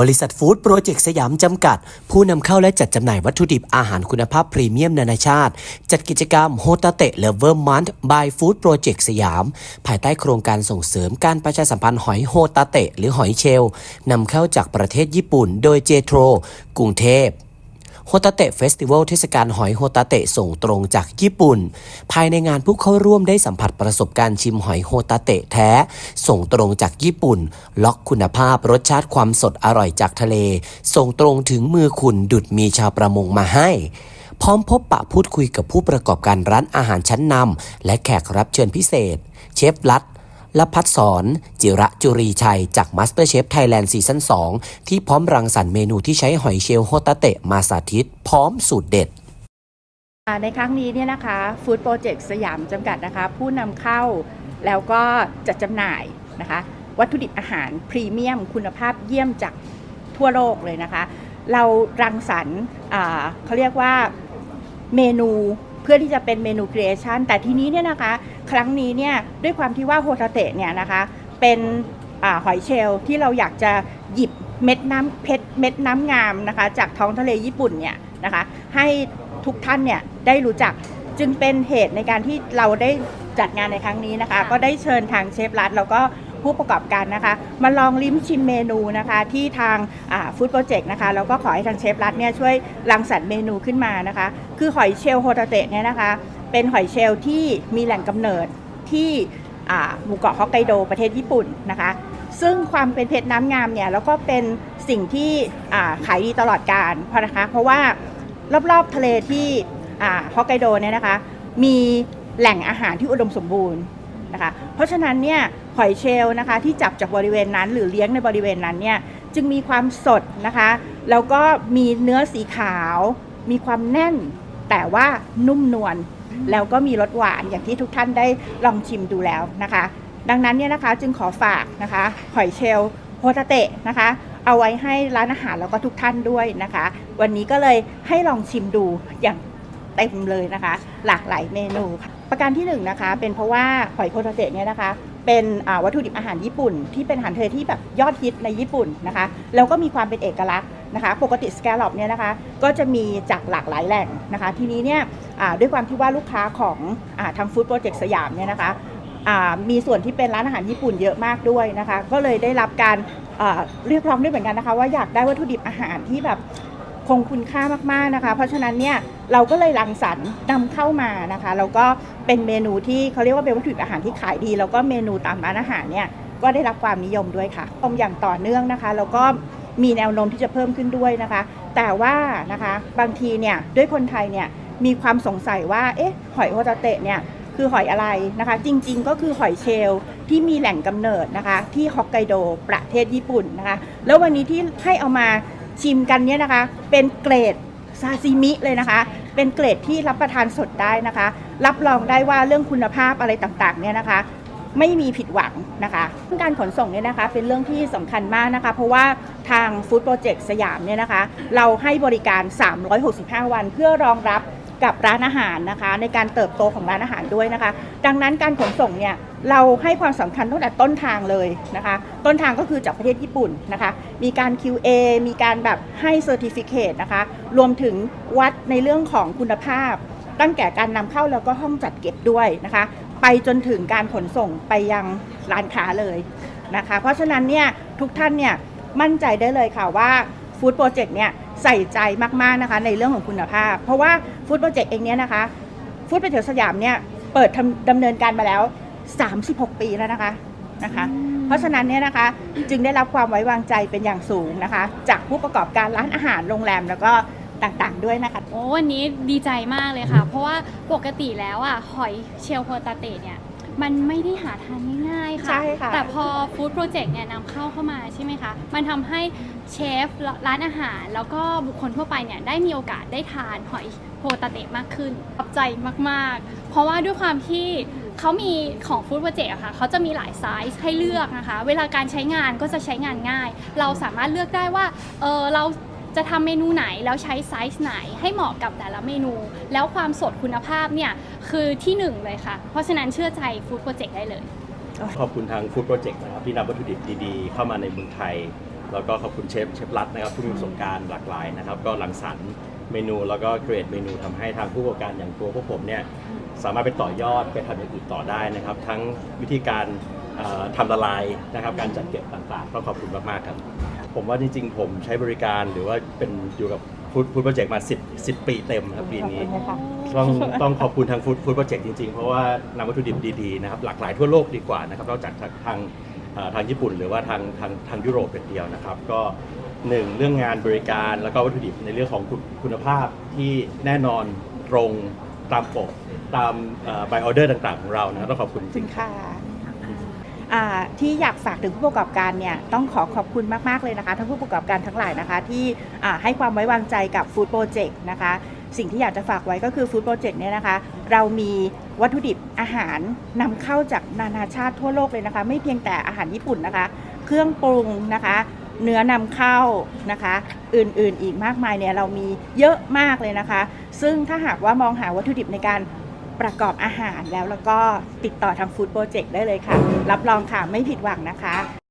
บริษัทฟู้ดโปรเจกต์สยามจำกัด ผู้นำเข้าและจัดจำหน่ายวัตถุดิบอาหารคุณภาพพรีเมียมนานาชาติ จัดกิจกรรมโฮตาเตะเลเวอร์มันต์บายฟู้ดโปรเจกต์สยาม ภายใต้โครงการส่งเสริมการประชาสัมพันธ์หอยโฮตาเตะหรือหอยเชลนำเข้าจากประเทศญี่ปุ่น โดยเจโทรกรุงเทพ โฮตาเตะเฟสติวัลเทศกาลหอยโฮตาเตะส่งตรงจากญี่ปุ่น ภายในงานผู้เข้าร่วมได้สัมผัสประสบการณ์ชิมหอยโฮตาเตะแท้ ส่งตรงจากญี่ปุ่น ล็อกคุณภาพรสชาติความสดอร่อยจากทะเล ส่งตรงถึงมือคุณดุดมีชาวประมงมาให้พร้อมพบปะพูดคุยกับผู้ประกอบการร้านอาหารชั้นนำและแขกรับเชิญพิเศษ เชฟลัด และพัฒสอน จิระจุรีชัย จาก MasterChef Thailand ซีซั่น2 ที่พร้อมรังสรรค์เมนูที่ใช้หอยเชลล์โฮตาเตะมาสาธิต พร้อมสูตรเด็ดในครั้งนี้เนี่ยนะคะฟู้ดโปรเจกต์สยามจำกัดนะคะ ผู้นำเข้าแล้วก็จัดจำหน่ายนะคะ วัตถุดิบอาหารพรีเมียม คุณภาพเยี่ยมจากทั่วโลกเลยนะคะ เรารังสรรค์เขาเรียกว่าเมนู เพื่อที่จะเป็นเมนูครีเอชันแต่ทีนี้เนี่ยนะคะ ครั้งนี้เนี่ยด้วยความที่ว่าโฮตาเตะเนี่ยนะคะ เป็นอหอยเชลล์ที่เราอยากจะหยิบเม็ดน้ำเพชรเม็ดน้ำงามนะคะ จากท้องทะเลญี่ปุ่นเนี่ยนะคะ ให้ทุกท่านเนี่ยได้รู้จักจึงเป็นเหตุในการที่เราได้จัดงานในครั้งนี้นะคะ ก็ได้เชิญทางเชฟรัฐแล้วก็ ผู้ประกอบการนะคะ มาลองลิ้มชิมเมนูนะคะที่ทางฟู้ดโปรเจกต์นะคะแล้วก็ขอให้ทางเชฟรัฐเนี่ยช่วยรังสรรค์เมนูขึ้นมานะคะ คือหอยเชลโฮตาเตะเนี่ยนะคะ เป็นหอยเชลที่มีแหล่งกำเนิดที่หมู่เกาะฮอกไกโดประเทศญี่ปุ่นนะคะซึ่งความเป็นเพชรน้ำงามเนี่ยแล้วก็เป็นสิ่งที่ขายดีตลอดการเพราะนะคะเพราะว่ารอบๆทะเลที่ฮอกไกโดเนี่ยนะคะ มีแหล่งอาหารที่อุดมสมบูรณ์ นะคะ เพราะฉะนั้นเนี่ยหอยเชลล์นะคะที่จับจากบริเวณนั้น หรือเลี้ยงในบริเวณนั้นเนี่ยจึงมีความสดนะคะแล้วก็มีเนื้อสีขาว มีความแน่น แต่ว่านุ่มนวลแล้วก็มีรสหวานอย่างที่ทุกท่านได้ลองชิมดูแล้วนะคะ ดังนั้นเนี่ยนะคะจึงขอฝากนะคะหอยเชลล์โฮตาเตะนะคะเอาไว้ให้ร้านอาหารแล้วก็ทุกท่านด้วยนะคะ วันนี้ก็เลยให้ลองชิมดูอย่างเต็มเลยนะคะ หลากหลายเมนูค่ะ ประการที่หนึ่งนะคะ เป็นเพราะว่าหอยโฮตเตะเนี่ยนะคะ เป็นวัตถุดิบอาหารญี่ปุ่น ที่เป็นอาหารทะเลที่แบบยอดฮิตในญี่ปุ่นนะคะ แล้วก็มีความเป็นเอกลักษณ์นะคะ ปกติสแกลลอปเนี่ยนะคะ ก็จะมีจากหลากหลายแหล่งนะคะ ทีนี้เนี่ยด้วยความที่ว่าลูกค้าของอทางฟู้ดโปรเจกต์สยามเนี่ยนะคะมีส่วนที่เป็นร้านอาหารญี่ปุ่นเยอะมากด้วยนะคะ ก็เลยได้รับการเรียกร้องด้วยเหมือนกันนะคะ ว่าอยากได้วัตถุดิบอาหารที่แบบคงคุณค่ามากๆนะคะ เพราะฉะนั้นเนี่ย เราก็เลยรังสรรค์นำเข้ามานะคะแล้วก็เป็นเมนูที่เขาเรียกว่าเป็นวัตถุดิบอาหารที่ขายดี แล้วก็เมนูตามร้านอาหารเนี่ยก็ได้รับความนิยมด้วยค่ะชมอย่างต่อเนื่องนะคะ แล้วก็มีแนวโน้มที่จะเพิ่มขึ้นด้วยนะคะ แต่ว่านะคะบางทีเนี่ยด้วยคนไทยเนี่ยมีความสงสัยว่าเอ๊ะหอยโฮตาเตะเนี่ยคือหอยอะไรนะคะ จริงๆก็คือหอยเชลล์ที่มีแหล่งกำเนิดนะคะ ที่ฮอกไกโดประเทศญี่ปุ่นนะคะ แล้ววันนี้ที่ให้เอามาชิมกันเนี่ยนะคะ เป็นเกรด ซาซิมิเลยนะคะ เป็นเกรดที่รับประทานสดได้นะคะ รับรองได้ว่าเรื่องคุณภาพอะไรต่างๆเนี่ยนะคะไม่มีผิดหวังนะคะเรื่องการขนส่งเนี่ยนะคะเป็นเรื่องที่สำคัญมากนะคะ เพราะว่าทางฟู้ดโปรเจกต์สยามเนี่ยนะคะ เราให้บริการ 365 วันเพื่อรองรับกับร้านอาหารนะคะ ในการเติบโตของร้านอาหารด้วยนะคะ ดังนั้นการขนส่งเนี่ย เราให้ความสำคัญตั้งแต่ต้นทางเลยนะคะ ต้นทางก็คือจากประเทศญี่ปุ่นนะคะ มีการ QA มีการแบบให้เซอร์ติฟิเคนะคะ รวมถึงวัดในเรื่องของคุณภาพ ตั้งแต่การนำเข้าแล้วก็ห้องจัดเก็บด้วยนะคะ ไปจนถึงการขนส่งไปยังร้านค้าเลยนะคะ เพราะฉะนั้นเนี่ยทุกท่านเนี่ยมั่นใจได้เลยค่ะว่าฟู้ดโปรเจกต์เนี่ยใส่ใจมากๆนะคะในเรื่องของคุณภาพ เพราะว่าฟู้ดโปรเจกต์เองเนี่ยนะคะฟู้ดโปรเจกต์สยามเนี่ยเปิดดำเนินการมาแล้ว 36 ปีแล้วนะคะนะคะ เพราะฉะนั้นเนี่ยนะคะจึงได้รับความไว้วางใจเป็นอย่างสูงนะคะ จากผู้ประกอบการร้านอาหารโรงแรมแล้วก็ต่างๆด้วยนะคะ โอ้วันนี้ดีใจมากเลยค่ะ เพราะว่าปกติแล้วอะหอยเชลล์โฮตาเตะเนี่ยมันไม่ได้หาทานง่าย ๆ ค่ะ ใช่ค่ะ แต่พอฟู้ดโปรเจกต์เนี่ยนำเข้าเข้ามาใช่ไหมคะ มันทำให้เชฟร้านอาหาร แล้วก็บุคคลทั่วไปเนี่ยได้มีโอกาสได้ทานหอยโฮตาเตะมากขึ้นขอบใจมากๆ เพราะว่าด้วยความที่ เขามีของฟู้ดโปรเจกต์ค่ะเขาจะมีหลายไซส์ให้เลือกนะคะ เวลาการใช้งานก็จะใช้งานง่าย เราสามารถเลือกได้ว่าเออเราจะทำเมนูไหนแล้วใช้ไซส์ไหนให้เหมาะกับแต่ละเมนู แล้วความสดคุณภาพเนี่ยคือที่หนึ่งเลยค่ะ เพราะฉะนั้นเชื่อใจฟู้ดโปรเจกต์ได้เลย ขอบคุณทางฟู้ดโปรเจกต์นะครับที่นำวัตถุดิบดีๆ เข้ามาในเมืองไทย แล้วก็ขอบคุณเชฟเชฟรัตนะครับผู้มีประสบการณ์หลากหลายนะครับ ก็รังสรรค์เมนูแล้วก็เกรดเมนูทำให้ทางผู้ประกอบการอย่างตัวพวกผมเนี่ย สามารถไปต่อยอดไปทำอย่างอื่นต่อได้นะครับ ทั้งวิธีการเอ่อทำละลายนะครับ การจัดเก็บต่างๆก็ขอบคุณมากๆครับ ผมว่าจริงๆ ผมใช้บริการหรือว่าเป็นอยู่กับฟู้ดฟู้ดโปรเจกต์มา 10 10 ปีเต็มครับปีนี้ ต้องต้องขอบคุณทางฟู้ดฟู้ดโปรเจกต์จริงๆ เพราะว่านำวัตถุดิบดีๆนะครับหลากหลายทั่วโลกดีกว่านะครับนอกจากทางทางเอ่อทางญี่ปุ่นหรือว่าทางทางทางยุโรปเป็นเดียวนะครับ ก็หนึ่งเรื่องงานบริการแล้วก็วัตถุดิบในเรื่องของคุณคุณภาพที่แน่นอนตรง ตามปกตามใบออเดอร์ต่างๆ ของเรานะครับต้องขอบคุณจริคุงณค่ะอ่าที่อยากฝากถึงผู้ประกอบการเนี่ยต้องขอขอบคุณมาก ๆ เลยนะคะทั้งผู้ประกอบการทั้งหลายนะคะ ที่ให้ความไว้วางใจกับฟู้ดโปรเจกต์นะคะ สิ่งที่อยากจะฝากไว้ก็คือฟู้ดโปรเจกต์เนี่ยนะคะ เรามีวัตถุดิบอาหารนำเข้าจากนานาชาติทั่วโลกเลยนะคะ ไม่เพียงแต่อาหารญี่ปุ่นนะคะ เครื่องปรุงนะคะ เนื้อนำเข้านะคะ อื่นๆอีกมากมายเนี่ยเรามีเยอะมากเลยนะคะ ซึ่งถ้าหากว่ามองหาวัตถุดิบในการประกอบอาหารแล้วแล้วก็ติดต่อทางฟู้ดโปรเจกต์ได้เลยค่ะ รับรองค่ะไม่ผิดหวังนะคะ